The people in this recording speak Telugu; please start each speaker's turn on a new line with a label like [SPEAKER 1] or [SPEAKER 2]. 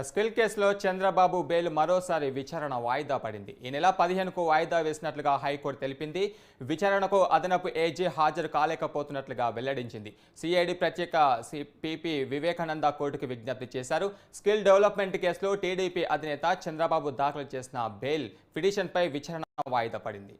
[SPEAKER 1] స్కిల్ కేసులో చంద్రబాబు బెయిల్ మరోసారి విచారణ వాయిదా పడింది. ఈ నెల పదిహేనుకు వాయిదా వేసినట్లుగా హైకోర్టు తెలిపింది. విచారణకు అదనపు ఏజీ హాజరు కాలేకపోతున్నట్లుగా వెల్లడించింది. సిఐడి ప్రత్యేక పిపి వివేకానంద కోర్టుకు విజ్ఞప్తి చేశారు. స్కిల్ డెవలప్మెంట్ కేసులో టీడీపీ అధినేత చంద్రబాబు దాఖలు చేసిన బెయిల్ పిటిషన్పై విచారణ వాయిదా పడింది.